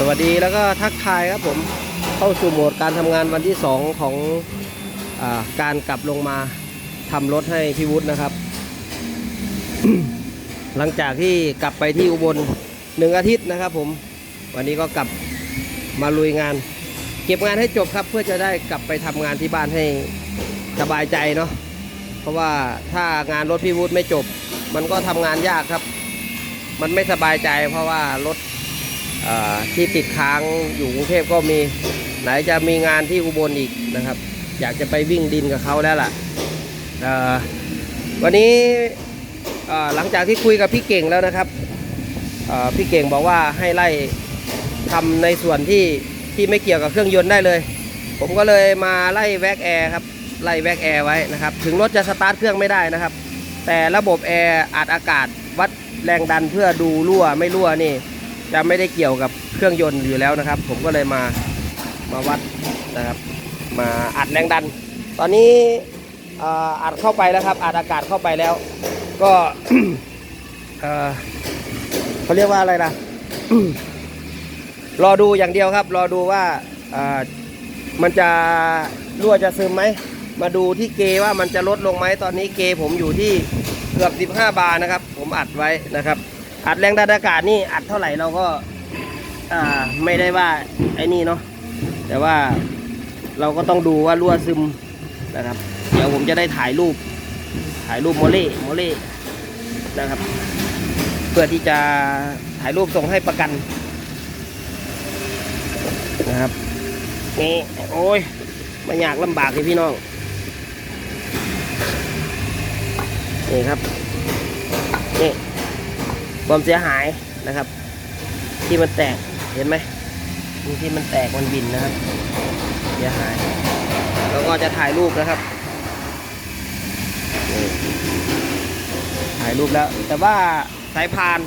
สวัสดีแล้วก็ทักทายครับผมเข้าสู่โหมดการทำงานวันที่ 2 ของอการกลับลงมาทำรถให้พี่วุฒินะครับ หลังจากที่กลับไปที่อุบลหนึ่งอาทิตย์นะครับผมวันนี้ก็กลับมาลุยงาน เก็บงานให้จบครับเพื่อจะได้กลับไปทำงานที่บ้านให้สบายใจเนาะเพราะว่าถ้างานรถพี่วุฒิไม่จบ มันก็ทำงานยากครับ มันไม่สบายใจเพราะว่ารถ ที่ติดค้างอยู่กรุงเทพก็มีไหนจะมีงานที่อุบลอีกนะครับ อยากจะไปวิ่งดินกับเขาแล้วล่ะวันนี้หลังจากที่คุยกับพี่เก่งแล้วนะครับพี่เก่งบอกว่าให้ไล่ทำในส่วนที่ที่ไม่เกี่ยวกับเครื่องยนต์ได้เลย ผมก็เลยมาไล่แวกแอร์ครับไล่แวกแอร์ไว้นะครับ ถึงรถจะสตาร์ทเครื่องไม่ได้นะครับ แต่ระบบแอร์อัดอากาศวัดแรงดันเพื่อดูรั่วไม่รั่วนี่ จะไม่ได้เกี่ยวกับเครื่องยนต์อยู่แล้วนะครับ ผมก็เลยมามาวัดนะครับ มาอัดแรงดัน ตอนนี้อัดเข้าไปแล้วครับอัดอากาศเข้าไปแล้ว ก็เออเขาเรียกว่าอะไรนะรอดูอย่างเดียวครับ รอดูว่าอ่ามันจะรั่วจะซึมไหม มาดูที่เกว่ามันจะลดลงไหมตอนนี้เกผมอยู่ที่เกือบ 15 บาร์นะครับ ผมอัดไว้นะครับ อัดแรงดันอากาศนี่อัดเท่าไหร่เราก็อ่าไม่ได้ว่าไอ้นี่เนาะแต่ว่าเราก็ต้องดูว่ารั่วซึมนะครับ เดี๋ยวผมจะได้ถ่ายรูป ถ่ายรูปโมเล่โมเล่นะครับ เพื่อที่จะถ่ายรูปส่งให้ประกันนะครับนี่โอ้ยไม่อยากลำบากเลยพี่น้องนี่ครับนี่ ความเสียหายนะครับ ที่มันแตกเห็นไหมที่มันแตกมันบินนะครับเสียหาย แล้วก็จะถ่ายรูปนะครับถ่ายรูปแล้ว แต่ว่าสายพาน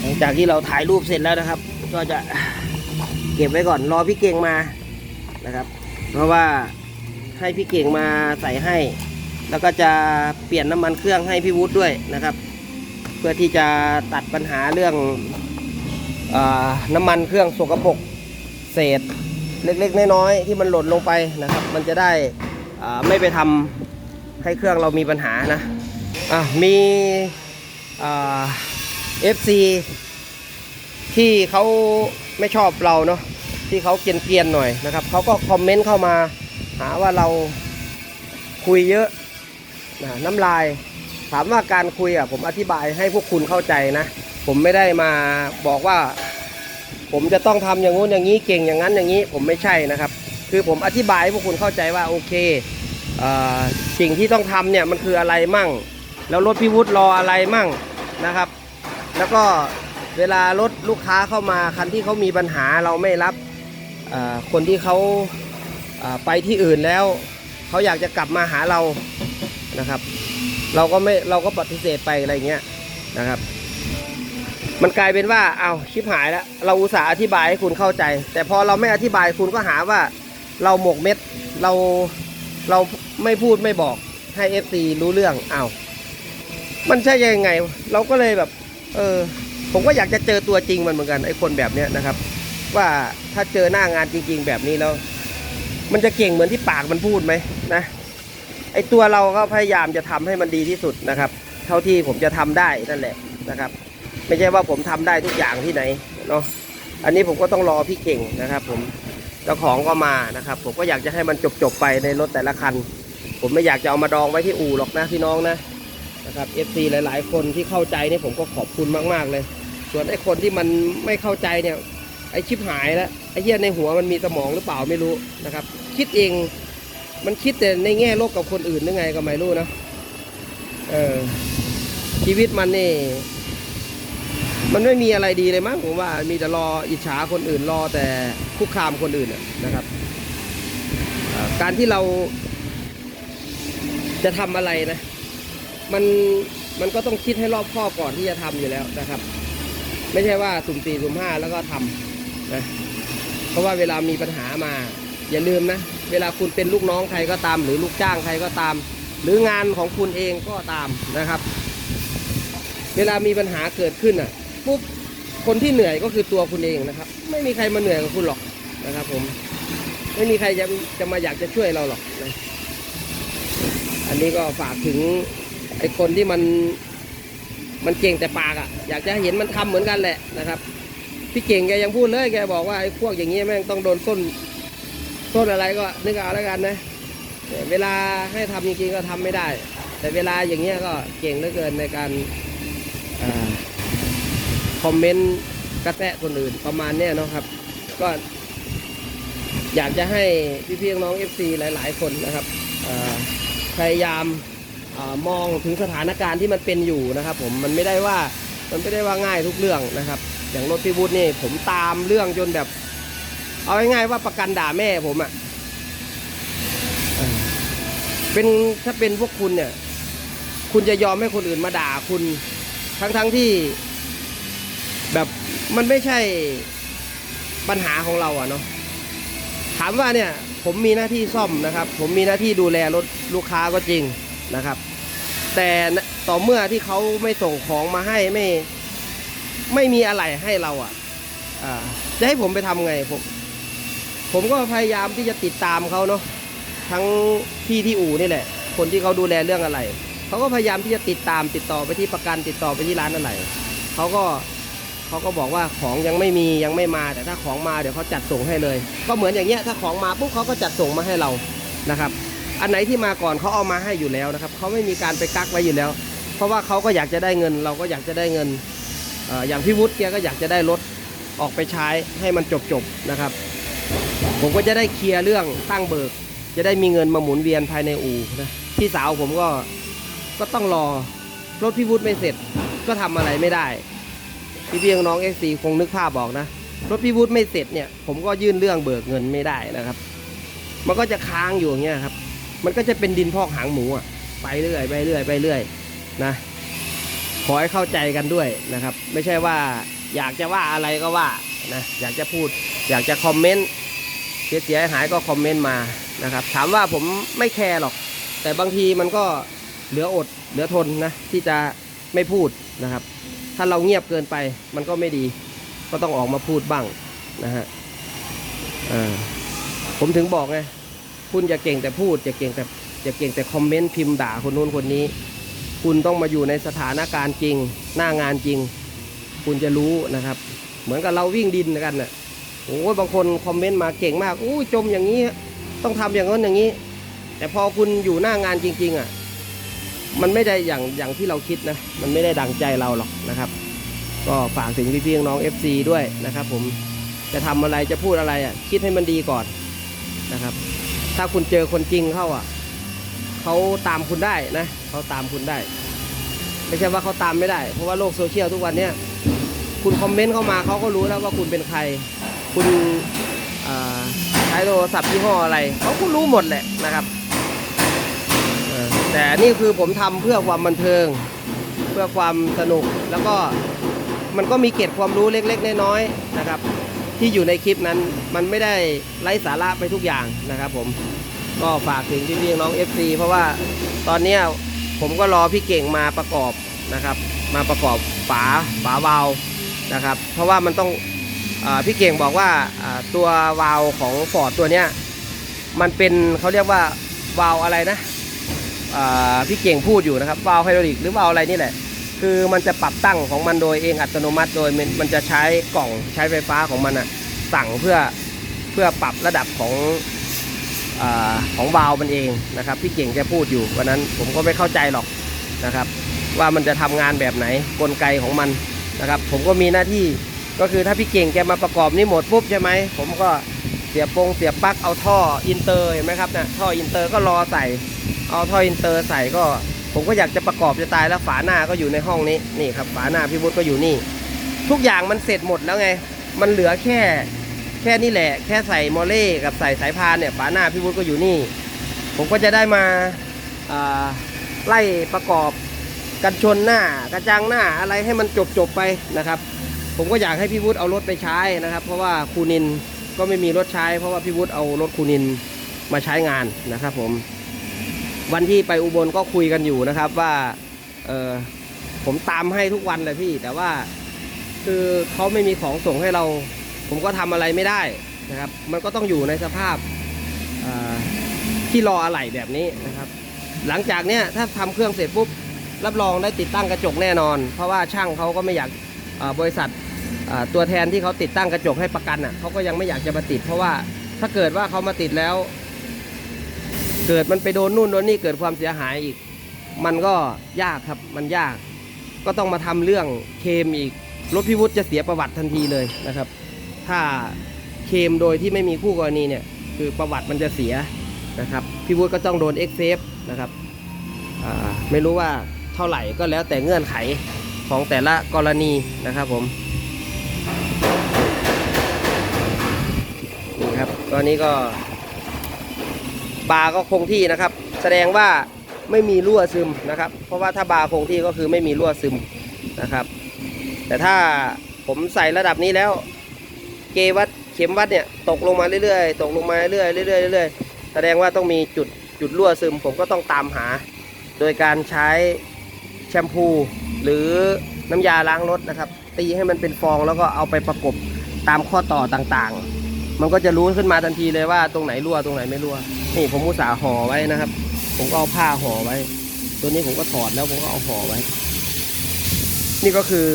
หลังจากที่เราถ่ายรูปเสร็จแล้วนะครับ ก็จะเก็บไว้ก่อนรอพี่เก่งมานะครับ เพราะว่าให้พี่เก่งมาใส่ให้ แล้วก็จะเปลี่ยนน้ำมันเครื่องให้พี่วุฒิด้วยนะครับ พื่อที่จะตัดปัญหาเรื่องอน้ำมันเครื่องสกปรกเศษเล็กๆน้อยๆที่มันหล่นลงไปนะครับ มันจะได้ไม่ไปทำให้เครื่องเรามีปัญหานะะมีเอฟซีที่เขาไม่ชอบเราเนาะที่เขาเกรียนๆหน่อยนะครับเขาก็คอมเมนต์เข้ามาหาว่าเราคุยเยอะน้ำลาย ถามว่าการคุยอะผมอธิบายให้พวกคุณเข้าใจนะ ผมไม่ได้มาบอกว่า ผมจะต้องทำอย่างงู้นอย่างนี้เก่งอย่างนั้นอย่างนี้ผมไม่ใช่นะครับ คือผมอธิบายให้พวกคุณเข้าใจว่าโอเคเอ่อสิ่งที่ต้องทำเนี่ยมันคืออะไรมั่ง แล้วรถพิวุฒิรออะไรมั่งนะครับ แล้วก็เวลารถลูกค้าเข้ามาคันที่เขามีปัญหาเราไม่รับคนที่เขาเอ่อไปที่อื่นแล้วเขาอยากจะกลับมาหาเรานะครับ เราก็ไม่เราก็ปฏิเสธไปอะไรเงี้ยนะครับ มันกลายเป็นว่าเอาวชิบหายแล้วเราอุตส่าห์อธิบายให้คุณเข้าใจ แต่พอเราไม่อธิบายคุณก็หาว่า เราหมกเม็ดเราเราไม่พูดไม่บอกให้ FC รู้เรื่องเอาวมันใช่ยังไง เราก็เลยแบบ เออ ผมก็อยากจะเจอตัวจริงมันเหมือนกันไอ้คนแบบเนี้ยนะครับ ว่าถ้าเจอหน้างานจริง ๆ แบบนี้แล้ว มันจะเก่งเหมือนที่ปากมันพูดไหมนะ ไอตัวเราก็พยายามจะทำให้มันดีที่สุดนะครับ เท่าที่ผมจะทำได้นั่นแหละนะครับ ไม่ใช่ว่าผมทำได้ทุกอย่างที่ไหนเนาะอันนี้ผมก็ต้องรอพี่เก่งนะครับ ผมเจ้าของก็มานะครับ ผมก็อยากจะให้มันจบๆไปในรถแต่ละคัน ผมไม่อยากจะเอามาดองไว้ที่อู่หรอกนะพี่น้องนะนะครับ FC หลาย ๆ คนที่เข้าใจนี่ผมก็ขอบคุณมากๆเลย ส่วนไอ้คนที่มันไม่เข้าใจเนี่ยไอ้ชิบหายแล้วไอ้เหี้ยในหัวมันมีสมองหรือเปล่าไม่รู้นะครับ คิดเอง มันคิดแต่ในแง่ลบกับคนอื่นยังไงก็ไม่รู้นะเออชีวิตมันนี่ มันไม่มีอะไรดีเลยมั้งผมว่า มีแต่รออิจฉาคนอื่นรอแต่คุกคามคนอื่นนะครับ การที่เราจะทำอะไรนะ มันมันก็ต้องคิดให้รอบคอบก่อนที่จะทำอยู่แล้วนะครับ ไม่ใช่ว่าสุ่มสี่สุ่มห้าแล้วก็ทำนะเพราะว่าเวลามีปัญหามา อย่าลืมนะ เวลาคุณเป็นลูกน้องใครก็ตาม หรือลูกจ้างใครก็ตาม หรืองานของคุณเองก็ตามนะครับ เวลามีปัญหาเกิดขึ้นอะปุ๊บคนที่เหนื่อยก็คือตัวคุณเองนะครับ ไม่มีใครมาเหนื่อยกับคุณหรอกนะครับผมไม่มีใครจะจะมาอยากจะช่วยเราหรอกนะอันนี้ก็ฝากถึงไอ้คนที่มันมันเก่งแต่ปากอะ่ะ อยากจะเห็นมันทำเหมือนกันแหละนะครับ พี่เก่งแกยังพูดเลยแกบอกว่าไอ้พวกอย่างนี้แม่งต้องโดนส้น ส้นอะไรก็นึกเอาแล้วกันนะเวลาให้ทำจริงๆก็ทำไม่ได้ แต่เวลาอย่างเงี้ยก็เก่งเหลือเกินในการอคอมเมนต์กระแตะคนอื่นประมาณเนี้ยเนาะครับ ก็อยากจะให้พี่ๆน้องๆ FC หลาย ๆ คนนะครับพยายามอมองถึงสถานการณ์ที่มันเป็นอยู่นะครับ ผมมันไม่ได้ว่ามันไม่ได้ว่าง่ายทุกเรื่องนะครับ อย่างรถพี่วุฒินี่ผมตามเรื่องจนแบบ เอาง่ายๆว่าประกันด่าแม่ผมอะ่ะเป็นถ้าเป็นพวกคุณเนี่ย คุณจะยอมให้คนอื่นมาด่าคุณ ทั้งๆที่ แบบมันไม่ใช่ปัญหาของเราอะเนาะถามว่าเนี่ย ผมมีหน้าที่ซ่อมนะครับ ผมมีหน้าที่ดูแลรถลูกค้าก็จริงนะครับ แต่ต่อเมื่อที่เขาไม่ส่งของมาให้ไม่ ไม่มีอะไรให้เราอะอ่าจะให้ผมไปทำไงผม ผมก็พยายามที่จะติดตามเขาเนาะทั้งพี่ที่อู่นี่แหละ คนที่เขาดูแลเรื่องอะไรเขาก็พยายามที่จะติดตามติดต่อไปที่ประกันติดต่อไปที่ร้านอะไรเขาก็เขาก็บอกว่าของยังไม่มียังไม่มาแต่ถ้าของมาเดี๋ยวเขาจัดส่งให้เลย ก็เหมือนอย่างเงี้ยถ้าของมาปุ๊บเขาก็จัดส่งมาให้เรานะครับ อันไหนที่มาก่อนเขาเอามาให้อยู่แล้วนะครับเขาไม่มีการไปกักไว้อยู่แล้ว เพราะว่าเขาก็อยากจะได้เงิน เราก็อยากจะได้เงินเอ่ออย่างพี่วุฒิแกก็อยากจะได้รถออกไปใช้ให้มันจบๆนะครับ ผมก็จะได้เคลียร์เรื่องตั้งเบิก จะได้มีเงินมาหมุนเวียนภายในอู่นะพี่สาวผมก็ก็ต้องรอรถพี่วุฒิไม่เสร็จก็ทำอะไรไม่ได้ พี่เพี่น้องเอซีคงนึกภาพบอกนะรถพี่วุฒิไม่เสร็จเนี่ยผมก็ยื่นเรื่องเบิกเงินไม่ได้นะครับ มันก็จะค้างอยู่อย่างเงี้ยครับ มันก็จะเป็นดินพอกหางหมูอะไปเรื่อยไปเรื่อยไปเรื่อยนะ ขอให้เข้าใจกันด้วยนะครับ ไม่ใช่ว่าอยากจะว่าอะไรก็ว่านะอยากจะพูด อยากจะคอมเมนต์ เสียเสียหายก็คอมเมนต์มานะครับ ถามว่าผมไม่แคร์หรอก แต่บางทีมันก็เหลืออดเหลือทนนะที่จะไม่พูดนะครับ ถ้าเราเงียบเกินไปมันก็ไม่ดี ก็ต้องออกมาพูดบ้างนะฮะผมถึงบอกไงคุณอย่าเก่งแต่พูดอย่าเก่งแต่อย่าเก่งแต่คอมเมนต์พิมพ์ด่าคนนู้นคนนี้ คุณต้องมาอยู่ในสถานการณ์จริง หน้างานจริง คุณจะรู้นะครับ เหมือนกับเราวิ่งดินกันน่ะ โอ้ยบางคนคอมเมนต์มาเก่งมากอู้จมอย่างนี้ ต้องทำอย่างนั้นอย่างนี้ แต่พอคุณอยู่หน้างานจริง ๆอะมันไม่ได้อย่างอย่างที่เราคิดนะ มันไม่ได้ดังใจเราหรอกนะครับ ก็ฝากถึงพี่ๆน้อง FC ด้วยนะครับผมจะทำอะไรจะพูดอะไรอะคิดให้มันดีก่อนนะครับ ถ้าคุณเจอคนจริงเข้าอะเขาตามคุณได้นะเขาตามคุณได้ ไม่ใช่ว่าเขาตามไม่ได้ เพราะว่าโลกโซเชียลทุกวันเนี้ยคุณคอมเมนต์เข้ามาเขาก็รู้แล้วว่าคุณเป็นใคร คุณใช้โทรศัพท์ยี่ห้ออะไรเขาก็รู้หมดแหละนะครับแต่นี่คือผมทำเพื่อความบันเทิง เพื่อความสนุกแล้วก็มันก็มีเกร็ดความรู้เล็กๆน้อยๆนะครับ ที่อยู่ในคลิปนั้นมันไม่ได้ไร้สาระไปทุกอย่างนะครับ ผมก็ฝากถึงพี่ๆน้อง FC เพราะว่าตอนนี้ผมก็รอพี่เก่งมาประกอบนะครับ มาประกอบฝาฝาวาล์วนะครับ เพราะว่ามันต้อง พี่เก่งบอกว่าตัววาลของฟอร์ดตัวเนี้ยมันเป็นเขาเรียกว่าวาลอะไรนะพี่เก่งพูดอยู่นะครับวาลไฮดรอลิกหรือวาลอะไรนี่แหละคือมันจะปรับตั้งของมันโดยเองอัตโนมัติ โดยมันมันจะใช้กล่องใช้ไฟฟ้าของมันอะสั่งเพื่อเพื่อปรับระดับของอของวาลมันเองนะครับพี่เก่งแกพูดอยู่วันนั้นผมก็ไม่เข้าใจหรอกนะครับ ว่ามันจะทำงานแบบไหนกลไกของมันนะครับ ผมก็มีหน้าที่ ก็คือถ้าพี่เก่งแกมาประกอบนี่หมดปุ๊บใช่ไหมผมก็เสียบปงเสียบปลั๊กเอาท่ออินเตอร์เห็นไหมครับเนี่ยท่ออินเตอร์ก็รอใส่เอาท่ออินเตอร์ใส่ก็ ผมก็อยากจะประกอบจะตายแล้วฝาหน้าก็อยู่ในห้องนี้นี่ครับฝาหน้าพี่วุฒิก็อยู่นี่ ทุกอย่างมันเสร็จหมดแล้วไง มันเหลือแค่แค่นี่แหละ แค่ใส่โมอเล่กับใส่สายพานเนี่ยฝาหน้าพี่วุฒิก็อยู่นี่ ผมก็จะได้มาไล่ประกอบกันชนหน้ากระจังหน้าอะไรให้มันจบจบไปนะครับ ผมก็อยากให้พี่วุฒิเอารถไปใช้นะครับ เพราะว่าครูนินก็ไม่มีรถใช้ เพราะว่าพี่วุฒิเอารถครูนินมาใช้งานนะครับ ผม วันที่ไปอุบลก็คุยกันอยู่นะครับ ว่าเออผมตามให้ทุกวันเลยพี่ แต่ว่าคือเขาไม่มีของส่งให้เรา ผมก็ทำอะไรไม่ได้นะครับ มันก็ต้องอยู่ในสภาพที่รออะไหล่แบบนี้นะครับ หลังจากเนี้ยถ้าทำเครื่องเสร็จปุ๊บรับรองได้ติดตั้งกระจกแน่นอน เพราะว่าช่างเขาก็ไม่อยาก บริษัทตัวแทนที่เขาติดตั้งกระจกให้ประกันอะเขาก็ยังไม่อยากจะมาติด เพราะว่าถ้าเกิดว่าเขามาติดแล้ว เกิดมันไปโดนนู่นโดนนี่เกิดความเสียหายอีก มันก็ยากครับมันยาก ก็ต้องมาทำเรื่องเคมอีกรถพิวุฒิจะเสียประวัติทันทีเลยนะครับ ถ้าเคมโดยที่ไม่มีคู่กรณีเนี่ย คือประวัติมันจะเสียนะครับพี่วุฒิก็ต้องโดนเอ็กเซฟนะครับไม่รู้ว่าเท่าไหร่ก็แล้วแต่เงื่อนไข ของแต่ละกรณีนะครับผมนี่ครับตอนนี้ก็บาร์ก็คงที่นะครับ แสดงว่าไม่มีรั่วซึมนะครับ เพราะว่าถ้าบาร์คงที่ก็คือไม่มีรั่วซึมนะครับ แต่ถ้าผมใส่ระดับนี้แล้ว เกวัดเข็มวัดเนี่ยตกลงมาเรื่อยๆ ตกลงมาเรื่อยๆเรื่อยๆเรื่อยๆแสดงว่าต้องมีจุดจุดรั่วซึม ผมก็ต้องตามหา โดยการใช้แชมพู หรือน้ำยาล้างรถนะครับ ตีให้มันเป็นฟองแล้วก็เอาไปประกบตามข้อต่อต่างๆ มันก็จะรู้ขึ้นมาทันทีเลยว่าตรงไหนรั่วตรงไหนไม่รั่ว นี่ผมอุตส่าห์ห่อไว้นะครับ ผมก็เอาผ้าห่อไว้ ตัวนี้ผมก็ถอดแล้วผมก็เอาห่อไว้ นี่ก็คือ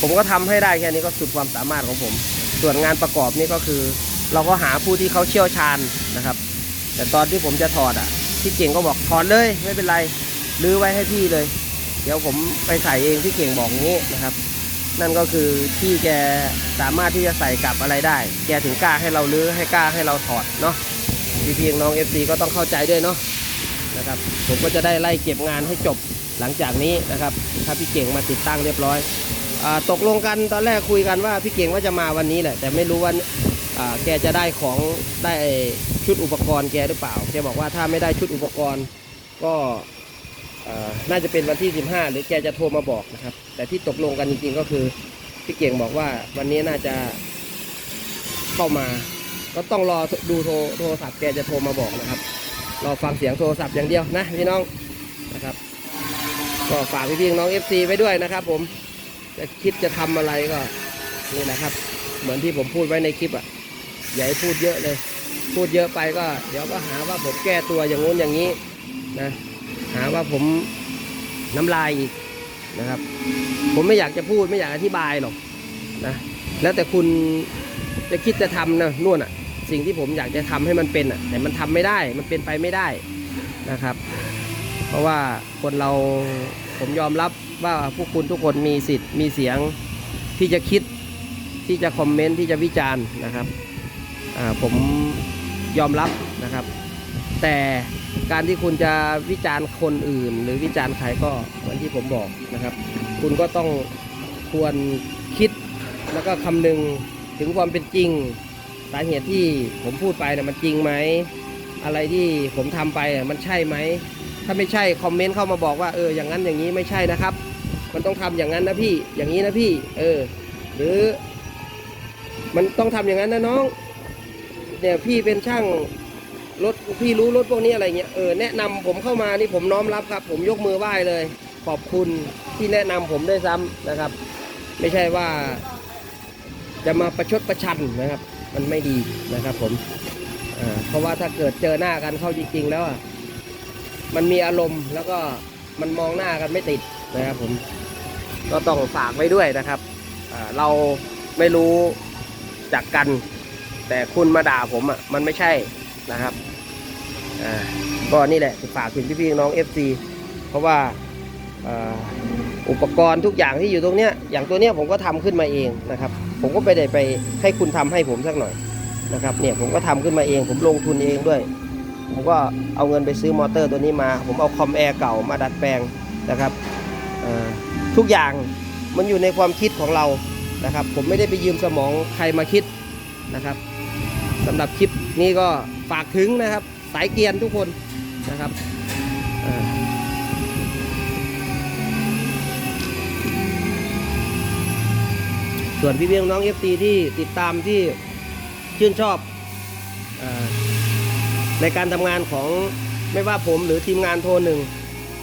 ผมก็ทำให้ได้แค่นี้ก็สุดความสามารถของผม ส่วนงานประกอบนี่ก็คือ เราก็หาผู้ที่เขาเชี่ยวชาญนะครับ แต่ตอนที่ผมจะถอดอะพี่เก่งก็บอกถอดเลยไม่เป็นไรรื้อไว้ให้พี่เลย เดี๋ยวผมไปใส่เองพี่เก่งบอกงี้นะครับ นั่นก็คือพี่แกสามารถที่จะใส่กลับอะไรได้ แกถึงกล้าให้เราลื้อให้กล้าให้เราถอดเนาะพี่พีน้อง FC ก็ต้องเข้าใจด้วยเนาะนะครับ ผมก็จะได้ไล่เก็บงานให้จบหลังจากนี้นะครับ ถ้าพี่เก่งมาติดตั้งเรียบร้อยอตกลงกันตอนแรกคุยกันว่าพี่เก่งว่าจะมาวันนี้แหละ แต่ไม่รู้ว่าแกจะได้ของได้ชุดอุปกรณ์แกหรือเปล่าแกบอกว่าถ้าไม่ได้ชุดอุปกรณ์ก็ น่าจะเป็นวันที่ 15 หรือแกจะโทรมาบอกนะครับ แต่ที่ตกลงกันจริงๆก็คือพี่เก่งบอกว่าวันนี้น่าจะเข้ามา ก็ต้องรอดูโทรโทรศัพท์แกจะโทรมาบอกนะครับรอฟังเสียงโทรศัพท์อย่างเดียวนะพี่น้องนะครับ ก็ฝากพี่ๆน้อง FC ไว้ด้วยนะครับ ผมจะคิดจะทำอะไรก็นี่นะครับ เหมือนที่ผมพูดไว้ในคลิปอะอย่าให้พูดเยอะเลย พูดเยอะไปก็ เดี๋ยวก็หาว่าผมแก้ตัวอย่างงู้นอย่างนี้นะ หาว่าผมน้ำลายอีกนะครับ ผมไม่อยากจะพูดไม่อยากอธิบายหรอกนะแล้วแต่คุณจะคิดจะทำนะนู่นอะ สิ่งที่ผมอยากจะทำให้มันเป็นอะ แต่มันทำไม่ได้มันเป็นไปไม่ได้นะครับ เพราะว่าคนเราผมยอมรับว่าพวกคุณทุกคนมีสิทธิ์มีเสียงที่จะคิดที่จะคอมเมนต์ที่จะวิจารณ์นะครับผมยอมรับนะครับ แต่ การที่คุณจะวิจารณ์คนอื่น หรือวิจารณ์ใครก็เหมือนที่ผมบอกนะครับ คุณก็ต้องควรคิดแล้วก็คำนึงถึงความเป็นจริง สาเหตุที่ผมพูดไปนะมันจริงไหมอะไรที่ผมทำไปมันใช่ไหมถ้าไม่ใช่คอมเมนต์เข้ามาบอกว่าเอออย่างนั้นอย่างนี้ไม่ใช่นะครับ มันต้องทำอย่างนั้นนะพี่อย่างนี้นะพี่ เออ หรือ มันต้องทำอย่างนั้นนะน้องเนี่ยพี่เป็นช่าง รถพี่รู้รถพวกนี้อะไรเงี้ยเออแนะนำผมเข้ามานี่ผมน้อมรับครับ ผมยกมือไหว้เลย ขอบคุณที่แนะนำผมด้วยซ้ำนะครับ ไม่ใช่ว่า จะมาประชดประชันนะครับ มันไม่ดีนะครับ ผมเพราะว่าถ้าเกิดเจอหน้ากันเข้าจริง ๆ แล้วอะมันมีอารมณ์แล้วก็มันมองหน้ากันไม่ติดนะครับ ผมก็ต้องฝากไว้ด้วยนะครับเราไม่รู้จักกัน แต่คุณมาด่าผมอะมันไม่ใช่นะครับ อ่าก็นี่แหละฝากถึงพี่ๆน้อง FC เพราะว่าอุปกรณ์ทุกอย่างที่อยู่ตรงเนี้ยอย่างตัวเนี้ยผมก็ทำขึ้นมาเองนะครับ ผมก็ไปได้ไปให้คุณทำให้ผมสักหน่อยนะครับเนี่ยผมก็ทำขึ้นมาเอง ผมลงทุนเองด้วย ผมก็เอาเงินไปซื้อมอเตอร์ตัวนี้มา ผมเอาคอมแอร์เก่ามาดัดแปลงนะครับทุกอย่างมันอยู่ในความคิดของเรานะครับ ผมไม่ได้ไปยืมสมองใครมาคิดนะครับสำหรับคลิปนี้ก็ฝากถึงนะครับ สายเกียนทุกคนนะครับส่วนพี่เพียงน้องเอฟซีที่ติดตามที่ชื่นชอบอในการทำงานของไม่ว่าผมหรือทีมงานโทรหนึ่ง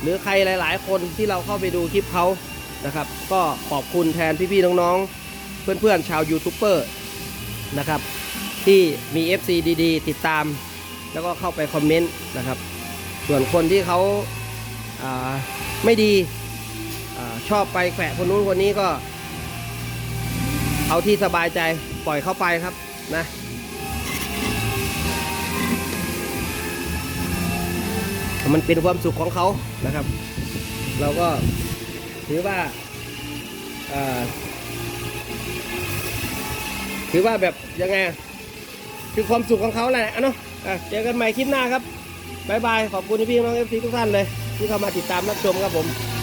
หรือใครหลาย ๆ คนที่เราเข้าไปดูคลิปเขานะครับ ก็ขอบคุณแทนพี่ ๆ น้อง ๆ เพื่อน ๆ ชาวยูทูบเบอร์นะครับ ที่มี FC ดี ๆ ติดตาม แล้วก็เข้าไปคอมเมนต์นะครับ ส่วนคนที่เขาาไม่ดีอชอบไปแขวะคนนู้นคนนี้ก็ เอาที่สบายใจปล่อยเข้าไปครับนะมันเป็นความสุขของเขานะครับ เราก็ถือว่าเอ่อถือว่าแบบยังไง คือความสุขของเขาแหละอะเนาะ เจอกันใหม่คลิปหน้าครับบายบาย ขอบคุณพี่น้องเอฟซีทุกท่านเลย ที่เข้ามาติดตามรับชมครับผม